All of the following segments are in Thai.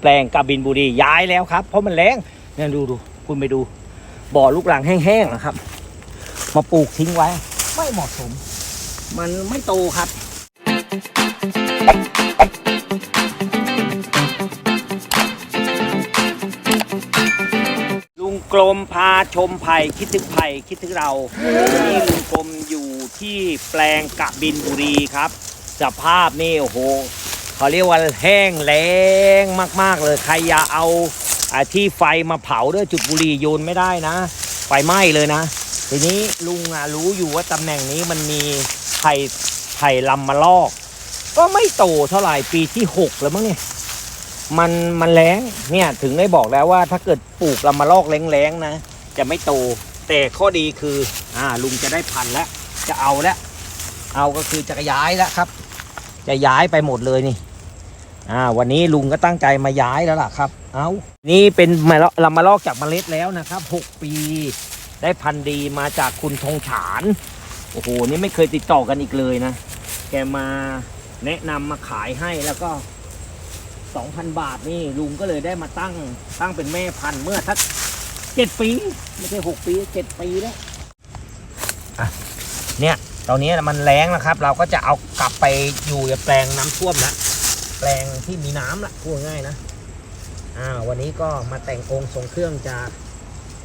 แปลงกาบินบุรีย้ายแล้วครับ เพราะมันแรงเนี่ยดูดูคุณไปดู บ่อลูกหลังแห้งๆนะครับ มาปลูกทิ้งไว้ ไม่เหมาะสม มันไม่โตครับลุงกลมพาชมไผ่คิดถึงไผ่คิดถึงเราวันนี้ลุงกลมอยู่ที่แปลงกะบินบุรีครับ สภาพนี่โอ้โห เขาเรียกว่าแห้งแล้งมาก ๆ เลย ใครอย่าเอาอที่ไฟมาเผาด้วยจุดบุหรี่โยนไม่ได้นะ ไฟไหม้เลยนะ ทีนี้ลุงรู้อยู่ว่าตำแหน่งนี้มันมีไผ่ไผ่ลำมะลอก ก็ไม่โตเท่าไหร่ปีที่หกแล้วมั้งเนี่ยมันมันแรงเนี่ยถึงได้บอกแล้วว่าถ้าเกิดปลูกลำมะลอกแรงๆนะ จะไม่โตแต่ข้อดีคืออ่าลุงจะได้พันแล้วจะเอาแล้วเอาก็คือจะย้ายแล้วครับ จะย้ายไปหมดเลยนี่ อ่าวันนี้ลุงก็ตั้งใจมาย้ายแล้วล่ะครับ เอานี่เป็นมะลำมะลอกจากเมล็ดแล้วนะครับหกปี ได้พันธุ์ดีมาจากคุณธงฉานโอ้โหนี่ไม่เคยติดต่อกันอีกเลยนะ แกมาแนะนำมาขายให้แล้วก็ 2,000 บาทนี่ลุงก็เลยได้มาตั้งตั้งเป็นแม่พันธุ์เมื่อสักเจ็ดปี ไม่ใช่หกปีเจ็ดปีแล้วเนี่ยตอนนี้มันแรงนะครับ เราก็จะเอากลับไปอยู่แปลงน้ำท่วมแล้ว แปลงที่มีน้ำละพูดง่ายนะอ่าวันนี้ก็มาแต่งองค์ทรงเครื่องจะ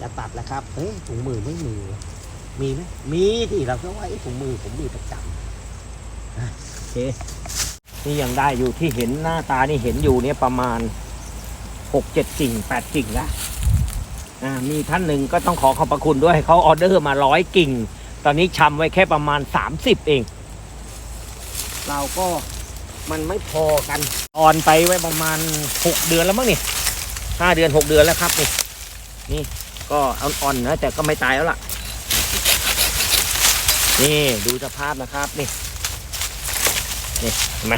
จะตัดแล้วครับเฮ้ยถุงมือไม่มีมีไหมมีที่เราก็ว่าไอ้ถุงมือผมมีประจำอะโอเคนี่ยังได้อยู่ที่เห็นหน้าตานี่เห็นอยู่เนี่ยประมาณหกเจ็ดกิ่งแปดกิ่งล้วอ่ามีท่านหนึ่งก็ต้องขอขอบพระคุณด้วยเขาออเดอร์มาร้อยกิ่ง ตอนนี้ชำไว้แค่ประมาณสามสิบเอง เราก็ มันไม่พอกันอ่อนไปไว้ประมาณหกเดือนแล้วมั้งนี่ห้าเดือนหกเดือนแล้วครับนี่นี่ก็อ่อนๆนะแต่ก็ไม่ตายแล้วล่ะ นี่ดูสภาพนะครับนี่นี่เห็นไหม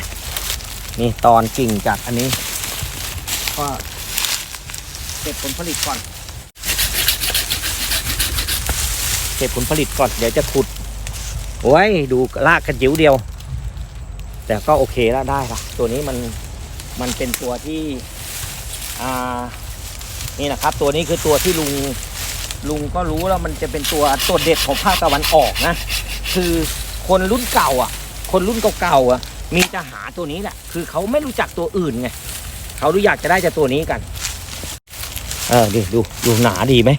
นี่ตอนกิ่งจากอันนี้ก็เก็บผลผลิตก่อนเก็บผลผลิตก่อนเดี๋ยวจะขุดโอ้ยดูลากกระจิ๋วเดียว แต่ก็โอเคแล้วได้ละตัวนี้มันมันเป็นตัวที่อ่านี่นะครับ ตัวนี้คือตัวที่ลุงลุงก็รู้แล้วมันจะเป็นตัวตัวเด็ดของภาคตะวันออกนะ คือคนรุ่นเก่าอะ คนรุ่นเก่าๆอะ มีจะหาตัวนี้แหละ คือเขาไม่รู้จักตัวอื่นไงเขารู้อยากจะได้จะตัวนี้กัน เออดิดูดูหนาดีไหม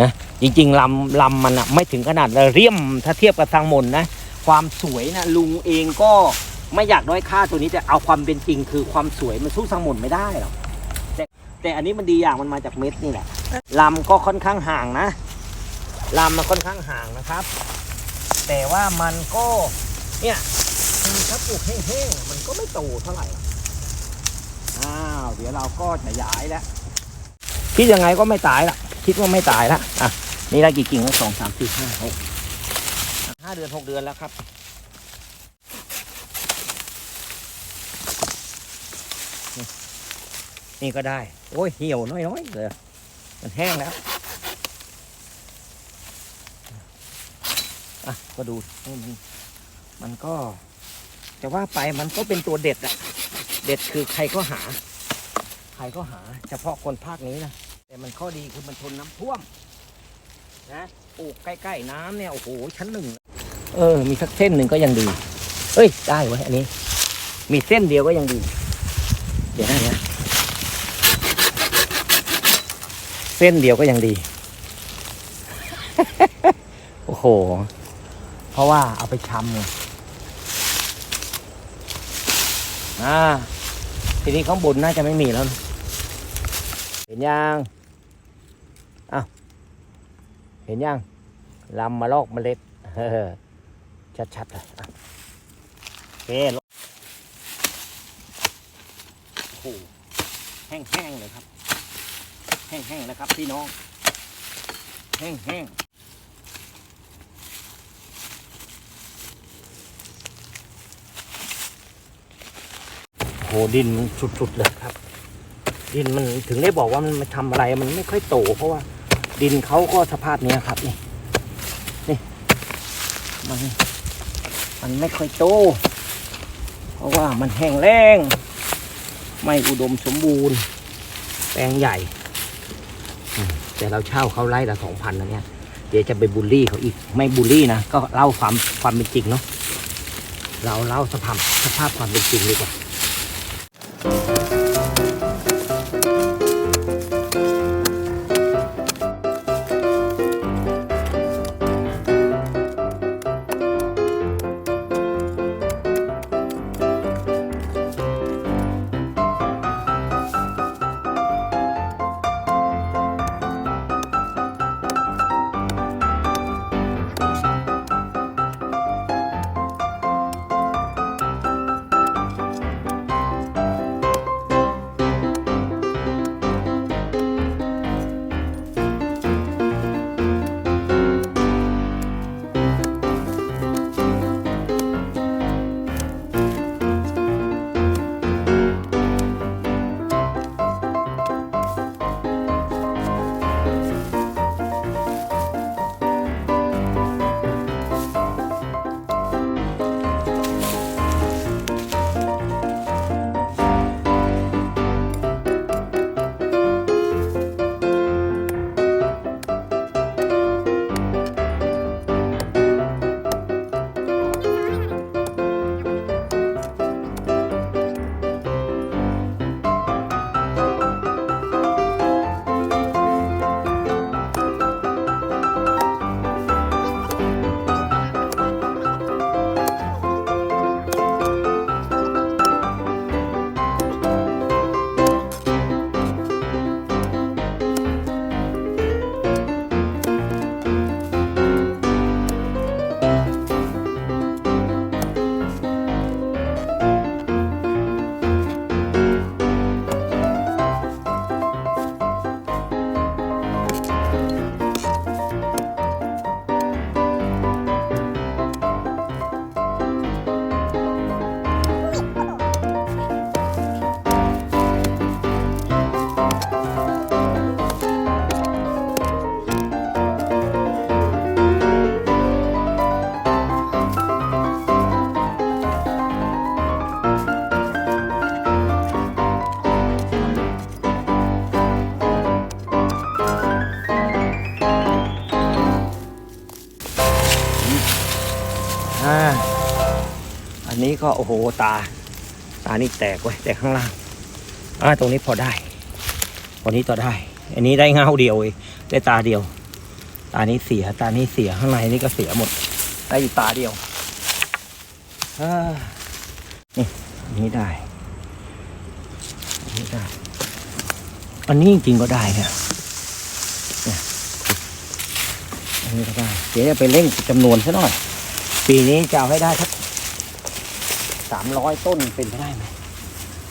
นะจริงๆลำลำมันอะไม่ถึงขนาดเรียมถ้าเทียบกับทางมนนะ ความสวยนะลุงเองก็ ไม่อยากด้อยค่าตัวนี้แต่เอาความเป็นจริง คือความสวยมันสู้ทางมุนไม่ได้หรอกแต่แต่อันนี้มันดีอย่างมันมาจากเม็ดนี่แหละลำก็ค่อนข้างห่างนะลำมันค่อนข้างห่างนะครับ แต่ว่ามันก็เนี่ยคือถ้าปลูกแห้งๆมันก็ไม่โตเท่าไหร่อกอ้าวเดี๋ยวเราก็จะย้ายแล้วคิดยังไงก็ไม่ตายละคิดว่าไม่ตายละอะนี่ได้กี่กิ่งแล้วสองสามสี่ห้าหกห้าเดือนหกเดือนแล้วครับ นี่ก็ได้ โอ้ยเหี่ยวน้อยๆเลยมันแห้งแล้วอะก็ดูมันมันก็จะว่าไปมันก็เป็นตัวเด็ดอะเด็ดคือใครก็หา ใครก็หา เฉพาะคนภาคนี้นะแต่มันข้อดีคือมันทนน้ำท่วมนะปลูกใกล้ๆน้ำเนี่ยโอ้โหชั้นหนึ่งเออ มีสักเส้นหนึ่งก็ยังดี เอ้ย ได้ไว้ยอันนี้ มีเส้นเดียวก็ยังดี เดี๋ยวนะเดี๋ยวนะ เส้นเดียวก็ยังดี โอ้โห เพราะว่าเอาไปชำไงอ่าทีนี้ข้างบนน่าจะไม่มีแล้ว เห็นยังอ้าวเห็นยังลำมาลอกเมล็ดชัดๆเลยโอเคลงโอ้โหแห้งๆเลยครับ แห้งๆนะครับพี่น้อง แห้งๆโหดินมันสุดๆเลยครับ ดินมันถึงได้บอกว่ามันมาทำอะไรมันไม่ค่อยโต เพราะว่า ดินเขาก็สภาพนี้ครับนี่นี่มันมันไม่ค่อยโต เพราะว่ามันแห้งแล้ง ไม่อุดมสมบูรณ์ แปลงใหญ่ แต่เราเช่าเขาไล่ละสองพันนะเนี่ย เดี๋ยวจะไปบูลลี่เขาอีก ไม่บูลลี่นะ ก็เล่าความความเป็นจริงเนาะ เราเล่าสภาพสภาพความเป็นจริงดีกว่า ก็โอ้โหตา ตานี่แตกไว้ยแต่ข้างล่างอ่าตรงนี้พอได้ตรงนี้ต่อได้ อันนี้ได้เงาเดียวเองได้ตาเดียว ตานี้เสียตานี้เสียข้างในนี่ก็เสียหมด ได้อยู่ตาเดียวนี่อันนี้ได้อันนี้ได้ อันนี้จริงๆก็ได้เนี่ยเนี่ยอันนี้ก็ได้เดี๋ยวจะไปเร่งจำนวนซะหน่อย ปีนี้จะเอาให้ได้สัก สามร้อยต้นเป็นไปได้ไหม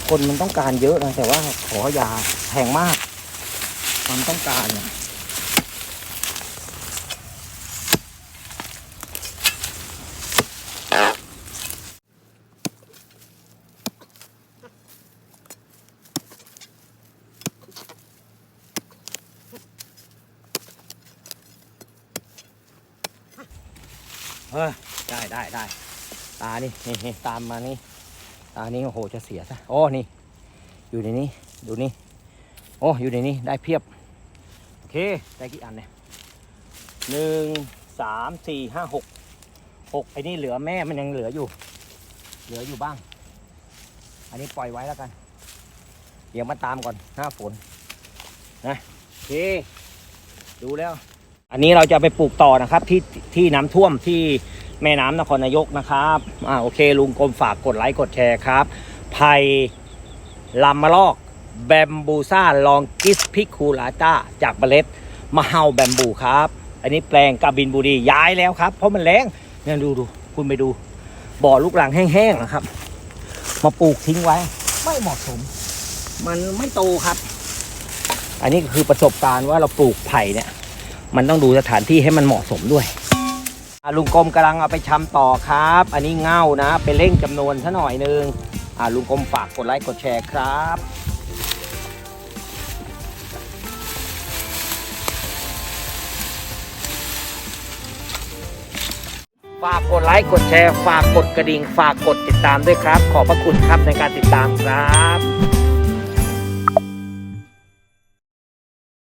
คนมันต้องการเยอะนะแต่ว่าขอยาแพงมากความต้องการเนี่ยเออได้ได้ได้ ตานี่นี่นี่ตามมานี่ ตานี้โอ้โหจะเสียซะโอ้นี่ อยู่ในนี้ ดูนี่ โอ้อยู่ในนี้ได้เพียบ โอเค ได้กี่อันเนี่ยหนึ่งสามสี่ห้าหกหกไอ้นี่เหลือแม่มันยังเหลืออยู่ เหลืออยู่บ้าง อันนี้ปล่อยไว้แล้วกัน เดี๋ยวมาตามก่อนหน้าฝนนะโอเค ดูแล้ว อันนี้เราจะไปปลูกต่อนะครับ ที่ที่น้ำท่วมที่ แม่น้ำนครนายกนะครับ อ่าโอเคลุงกรมฝากกดไลค์กดแชร์ครับ ไผ่ลำมะลอกแบมบูซ่าลองกิสพิคูลาต้าจากเมล็ดมะเฮาแบมบูครับ อันนี้แปลงกาบินบุรีย้ายแล้วครับ เพราะมันแรงเนี่ยดูดูคุณไปดู บ่อลูกหลังแห้งๆนะครับ มาปลูกทิ้งไว้ ไม่เหมาะสม มันไม่โตครับ อันนี้ก็คือประสบการณ์ว่าเราปลูกไผ่เนี่ย มันต้องดูสถานที่ให้มันเหมาะสมด้วย ลุงกรมกำลังเอาไปชำต่อครับ อันนี้เง่านะไปเร่งจำนวนซะหน่อยนึงอะลุงกรมฝากกดไลค์กดแชร์ครับฝากกดไลค์กดแชร์ ฝากกดกระดิ่ง ฝากกดติดตามด้วยครับ ขอบพระคุณครับในการติดตามครับ